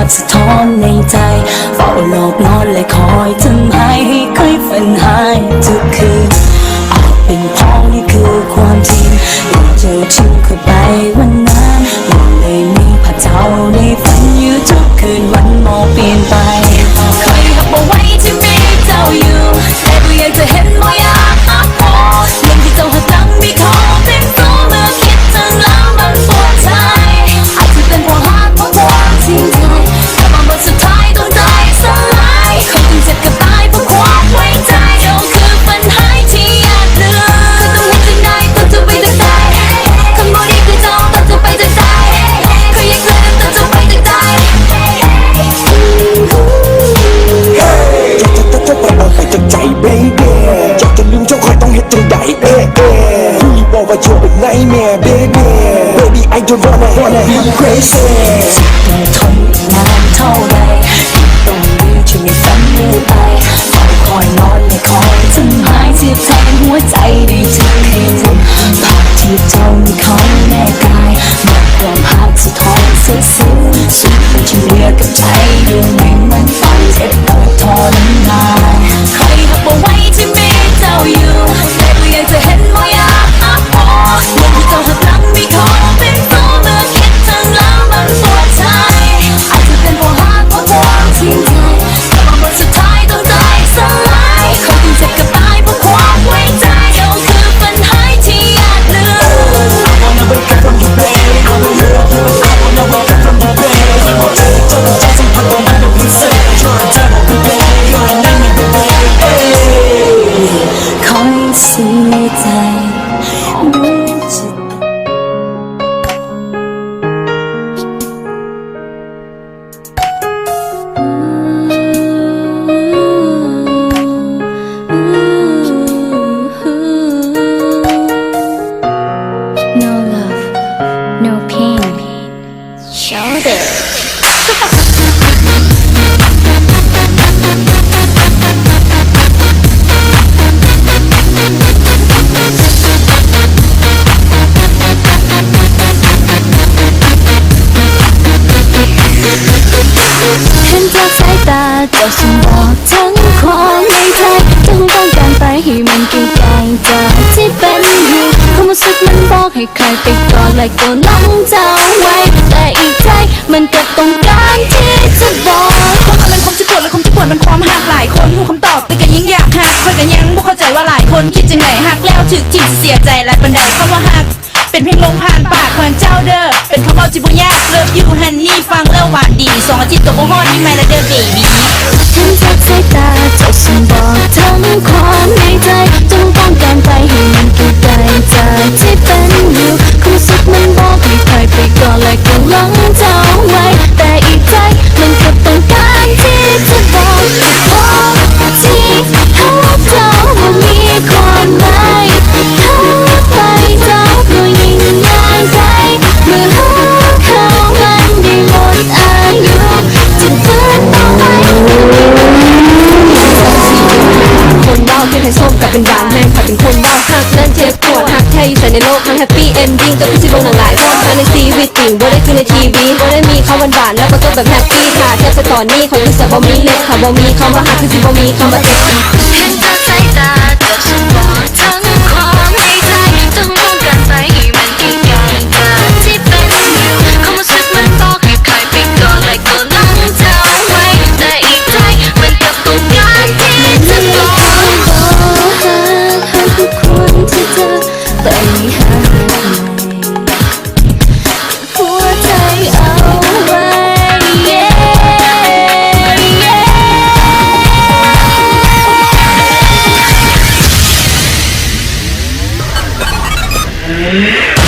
าพสะท้อนในใจ เฝ้าหลอกนอนและคอยทำให้ให้ยฝันหายทุกคืน it Baby I don't wanna wanna be crazy ต้องทนอีกนานเท่าไรต้องมีจะไม่ฝันเรื่อยไปคอยนอนและคอยจนหายเสียแทนหัวใจได้ทุกคืนภาพที่เจ้ามีของแม่กายหมดความหักสะท้อนเสียสิ้นสุดเป็นเหลือกับใจดวงหนึ่งมั ย ตาเจ้าฉันบอกทั้งความในใจจึงต้องการไปให้มันไกลๆจากที่เป็นอยู่ความรู้สึกมันบอกให้ใครไปก่อนและก็น้องเจ้าไว้ แต่อีกใจมันก็ต้องการที่จะบอกความอะไรความจะปวดและความจะปวดมันความหักหลายคนรู้คำตอบแต่ก็ยิ่งอยากหักคนก็ยังบ่เข้าใจว่าหลายคนคิดจังไหนหักแล้วถึกที่เสียใจและบันไดคำว่าหักเป็นเพียงลมผ่านปากของเจ้าเด้อ เป็นคำเว่าจิบุญยากเลิฟยูฮันนี่ฟังแล้วหวานดีสองอาทิตย์ตัวบ่ฮอดนี่ไม่ละเด้อเบบี้าางแม่งขัดเป็นคนบ้าหักนั่นเจ็บปวดหักแค่อยู่แต่ในโลกทั้งแฮปปี้เอนดิ้งก็คือสิบลงหนังหลายรอบทั้งในชีวิตจริงว่าได้คือในทีวีว่าได้มีคำหวานๆแล้วก็จบแบบแฮปปี้ค่ะแทบจะตอนนี้เขาคือสับบ่มีเล็กค่ะบ่มีคำว่าหักคือสิบ่มีคำว่าเจ็บ Música